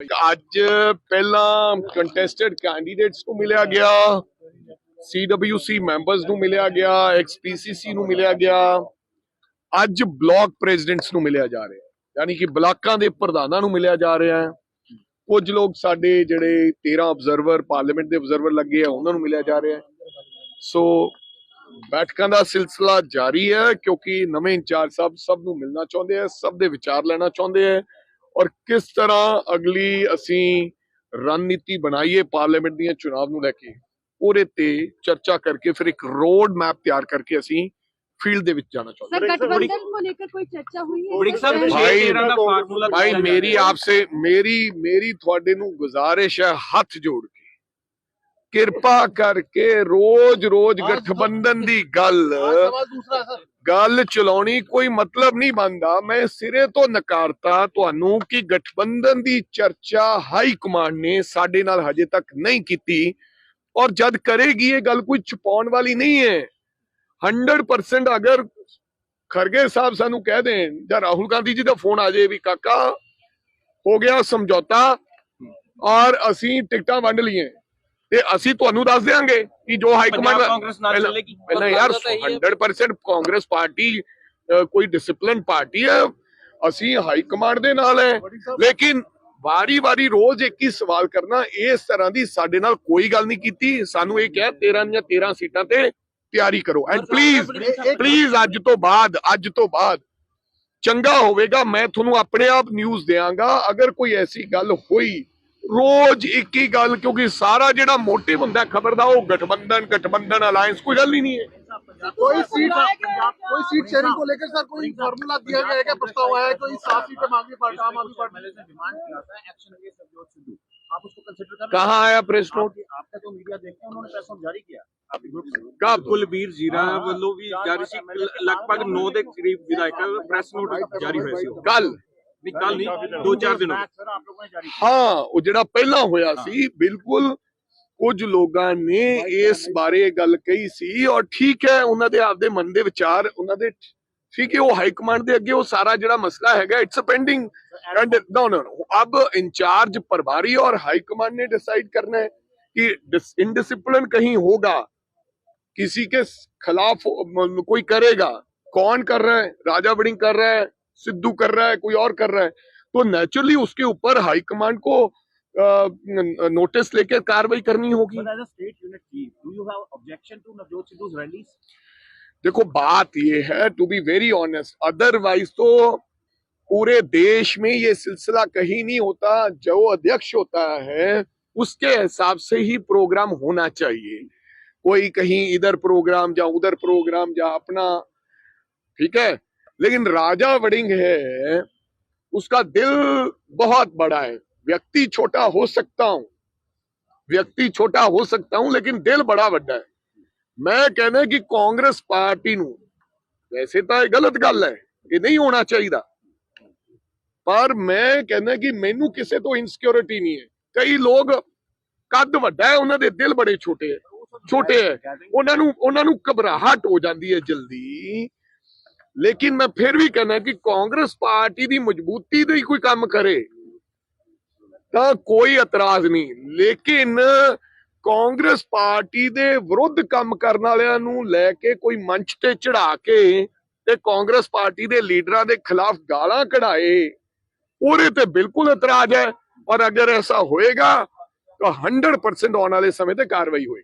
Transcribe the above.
ਅੱਜ ਪਹਿਲਾਂ contested candidates ਨੂੰ ਮਿਲਿਆ ਗਿਆ ਸੀਡਬਲਯੂਸੀ ਮੈਂਬਰਸ ਨੂੰ ਮਿਲਿਆ ਗਿਆ ਐਕਸਪੀਸੀਸੀ ਨੂੰ ਮਿਲਿਆ ਗਿਆ। ਅੱਜ ਬਲਾਕ ਪ੍ਰੈਜ਼ੀਡੈਂਟਸ ਨੂੰ ਮਿਲਿਆ ਜਾ ਰਿਹਾ ਹੈ ਯਾਨੀ ਕਿ ਬਲਾਕਾਂ ਦੇ ਪ੍ਰਧਾਨਾਂ ਨੂੰ ਮਿਲਿਆ ਜਾ ਰਿਹਾ। ਹੈ ਕੁਝ ਲੋਕ ਸਾਡੇ ਜਿਹੜੇ 13 ਆਬਜ਼ਰਵਰ ਪਾਰਲੀਮੈਂਟ ਦੇ ਆਬਜ਼ਰਵਰ ਲੱਗੇ ਆ, ਉਹਨਾਂ ਨੂੰ ਮਿਲਿਆ ਜਾ ਰਿਹਾ। ਹੈ ਸੋ ਬੈਠਕਾਂ ਦਾ ਸਿਲਸਿਲਾ ਜਾਰੀ ਹੈ, ਕਿਉਂਕਿ ਨਵੇਂ ਇੰਚਾਰਜ ਸਾਹਿਬ ਸਭ ਨੂੰ ਮਿਲਣਾ ਚਾਹੁੰਦੇ ਆ, ਸਭ ਦੇ ਵਿਚਾਰ ਲੈਣਾ ਚਾਹੁੰਦੇ ਆ। ਔਰ ਕਿਸ ਤਰ੍ਹਾਂ ਅਗਲੀ ਅਸੀਂ ਰਣਨੀਤੀ ਬਣਾਈਏ ਪਾਰਲੀਮੈਂਟ ਦੀਆਂ ਚੋਣਾਂ ਨੂੰ ਲੈ ਕੇ ਉਹਦੇ ਤੇ ਚਰਚਾ ਕਰਕੇ ਫਿਰ ਇੱਕ ਰੋਡ ਮੈਪ ਤਿਆਰ ਕਰਕੇ ਅਸੀਂ ਫੀਲਡ ਦੇ ਵਿੱਚ ਜਾਣਾ ਚਾਹੁੰਦੇ ਸਰ ਨੂੰ ਮੇਰੀ ਮੇਰੀ ਤੁਹਾਡੇ ਨੂੰ ਗੁਜ਼ਾਰਿਸ਼ ਹੈ ਹੱਥ ਜੋੜ ਕੇ। ਕਿਰਪਾ ਕਰਕੇ ਰੋਜ਼ ਰੋਜ਼ ਗਠਬੰਧਨ ਦੀ ਗੱਲ ਗੱਲ ਚਲਾਉਣੀ ਕੋਈ ਮਤਲਬ ਨਹੀਂ ਬਣਦਾ। ਮੈਂ ਸਿਰੇ ਤੋਂ ਨਕਾਰਤਾ। ਤੁਹਾਨੂੰ ਕਿ ਗਠਬੰਧਨ ਦੀ ਚਰਚਾ ਹਾਈ ਕਮਾਂਡ ਨੇ ਸਾਡੇ ਨਾਲ ਹਜੇ ਤੱਕ ਨਹੀਂ ਕੀਤੀ। ਔਰ ਜਦ ਕਰੇਗੀ ਇਹ ਗੱਲ ਕੋਈ ਛੁਪਾਉਣ ਵਾਲੀ ਨਹੀਂ ਹੈ। 100% ਅਗਰ ਖਰਗੇ ਸਾਹਿਬ ਸਾਨੂੰ ਕਹਿ ਦੇਣ ਜਾਂ ਰਾਹੁਲ ਗਾਂਧੀ ਜੀ ਦਾ ਫੋਨ ਆ ਜਾਏ ਵੀ ਕਾਕਾ, ਹੋ ਗਿਆ ਸਮਝੌਤਾ ਔਰ ਅਸੀਂ ਟਿਕਟਾਂ ਵੰਡ ਲਈਏ ਤੇ ਅਸੀਂ ਤੁਹਾਨੂੰ ਦੱਸ ਦੇਾਂਗੇ ਕਿ ਜੋ ਹਾਈ ਕਮਾਂਡ ਨਾਲ ਚੱਲੇਗੀ। ਯਾਰ 100% ਕਾਂਗਰਸ ਪਾਰਟੀ ਕੋਈ ਡਿਸਪਲਿਨ ਪਾਰਟੀ ਹੈ। ਅਸੀਂ ਹਾਈ ਕਮਾਂਡ ਦੇ ਨਾਲ ਹੈ। ਲੇਕਿਨ ਵਾਰੀ-ਵਾਰੀ ਰੋਜ਼ ਇੱਕ ਹੀ ਸਵਾਲ ਕਰਨਾ ਇਸ ਤਰ੍ਹਾਂ ਦੀ ਸਾਡੇ ਨਾਲ ਕੋਈ ਗੱਲ ਨਹੀਂ ਕੀਤੀ। ਸਾਨੂੰ ਇਹ ਕਿਹਾ 13 ਜਾਂ 13 ਸੀਟਾਂ ਤੇ ਤਿਆਰੀ ਕਰੋ। ਐਂਡ ਪਲੀਜ਼ ਪਲੀਜ਼ ਅੱਜ ਤੋਂ ਬਾਅਦ ਅੱਜ ਤੋਂ ਬਾਅਦ ਚੰਗਾ ਹੋਵੇਗਾ। ਮੈਂ ਤੁਹਾਨੂੰ ਆਪਣੇ ਆਪ ਨਿਊਜ਼ ਦੇਵਾਂਗਾ ਅਗਰ ਕੋਈ ਐਸੀ ਗੱਲ ਹੋਈ ਰੋਜ਼ ਇੱਕ ਹੀ ਗੱਲ ਕਿਉਂਕਿ ਸਾਰਾ ਜਿਹੜਾ ਮੋਟਿਵ ਹੁੰਦਾ ਖਬਰ ਦਾ ਉਹ ਗਠਬੰਧਨ ਗਠਬੰਧਨ ਅਲਾਈਅੰਸ ਕੋਈ ਗੱਲ ਹੀ ਨਹੀਂ ਹੈ कोई सीट कोई सीट शेयरिंग को लेकर सर कोई फॉर्मूला दिया गया है क्या प्रस्ताव आया है कोई सात सीटें मांगी पार्टी आम आदमी पार्टी पहले से डिमांड किया था एक्शन अगेंस्ट नवजोत सिद्धू आप उसको कंसिडर कर कहाँ आया प्रेस नोट आपका जो मीडिया देखते हैं उन्होंने प्रेस नोट जारी किया आपके ग्रुप से कब ਕੁਲਬੀਰ ਜੀਰਾ ਵੱਲੋਂ ਵੀ ਜਾਰੀ ਸੀ ਲਗਭਗ 9 ਦੇ ਕਰੀਬ ਵਿਧਾਇਕਾਂ ਦਾ ਪ੍ਰੈਸ ਨੋਟ ਜਾਰੀ ਹੋਇਆ ਸੀ ਕੱਲ ਨਹੀਂ ਕੱਲ ਨਹੀਂ ਦੋ ਚਾਰ ਦਿਨ ਹੋ ਗਏ सर आप लोगों ने जारी ਹਾਂ ਉਹ ਜਿਹੜਾ ਪਹਿਲਾਂ ਹੋਇਆ ਸੀ ਬਿਲਕੁਲ ਕੁਝ ਲੋਕਾਂ ਨੇ ਇਸ ਬਾਰੇ ਗੱਲ ਕਹੀ ਸੀ ਔਰ ਠੀਕ ਹੈ ਉਹਨਾਂ ਦੇ ਆਪਦੇ ਮਨ ਦੇ ਵਿਚਾਰ ਉਹਨਾਂ ਦੇ ਠੀਕ ਹੈ ਉਹ ਹਾਈ ਕਮਾਂਡ ਦੇ ਅੱਗੇ ਉਹ ਸਾਰਾ ਜਿਹੜਾ ਮਸਲਾ ਹੈਗਾ it's pending and no no no अब इंचार्ज प्रभारी और हाई कमांड ने डिसाइड करना है कि इनडिसिप्लिन कहीं होगा किसी के खिलाफ म- कोई करेगा कौन कर रहा है राजा वड़िंग कर रहा है सिद्धू कर रहा है कोई और कर रहा है तो नेचुरली उसके ऊपर हाई कमांड को नोटिस लेकर कार्रवाई करनी होगी? देखो बात ये है to be very honest otherwise तो पूरे देश में ये सिलसिला कहीं नहीं होता जो अध्यक्ष होता है उसके हिसाब से ही प्रोग्राम होना चाहिए। कोई कहीं इधर प्रोग्राम या उधर प्रोग्राम या अपना ठीक है? लेकिन राजा वड़िंग है उसका दिल बहुत बड़ा है व्यक्ति छोटा हो सकता हूं व्यक्ति छोटा हो सकता हूं लेकिन दिल बड़ा बड़ा है ਮੈਂ ਕਹਿੰਦਾ ਕਿ ਕਾਂਗਰਸ ਪਾਰਟੀ ਨੂੰ ਵੈਸੇ ਤਾਂ ਇਹ ਗਲਤ ਗੱਲ ਹੈ ਇਹ ਨਹੀਂ ਹੋਣਾ ਚਾਹੀਦਾ ਪਰ ਮੈਂ ਕਹਿੰਦਾ ਕਿ ਮੈਨੂੰ ਕਿਸੇ ਤੋਂ ਇਨਸਿਕਿਉਰਿਟੀ ਨਹੀਂ ਹੈ ਕਈ ਲੋਕ ਕੱਦ ਵੱਡਾ ਹੈ ਉਹਨਾਂ ਦੇ ਦਿਲ ਬੜੇ ਛੋਟੇ ਹੈ ਛੋਟੇ ਹੈ ਉਹਨਾਂ ਨੂੰ ਉਹਨਾਂ ਨੂੰ ਘਬਰਾਹਟ ਹੋ ਜਾਂਦੀ ਹੈ ਜਲਦੀ ਲੇਕਿਨ ਮੈਂ ਫਿਰ ਵੀ ਕਹਿੰਦਾ ਕਿ ਕਾਂਗਰਸ ਪਾਰਟੀ ਦੀ ਮਜ਼ਬੂਤੀ ਦੇ ਹੀ ਕੋਈ ਕੰਮ ਕਰੇ, ਤਾਂ ਕੋਈ ਇਤਰਾਜ਼ ਨਹੀਂ। ਲੇਕਿਨ ਕਾਂਗਰਸ ਪਾਰਟੀ ਦੇ ਵਿਰੁੱਧ ਕੰਮ ਕਰਨ ਵਾਲਿਆਂ ਨੂੰ ਲੈ ਕੇ ਕੋਈ ਮੰਚ ਤੇ ਚੜਾ ਕੇ ਤੇ ਕਾਂਗਰਸ ਪਾਰਟੀ ਦੇ ਲੀਡਰਾਂ ਦੇ ਖਿਲਾਫ ਗਾਲਾਂ ਕਢਾਏ, ਉਹਦੇ ਤੇ ਬਿਲਕੁਲ ਇਤਰਾਜ਼ ਹੈ। ਔਰ ਅਗਰ ਐਸਾ ਹੋਏਗਾ ਤਾਂ 100% ਆਉਣ ਵਾਲੇ ਸਮੇਂ ਤੇ ਕਾਰਵਾਈ ਹੋਏਗੀ।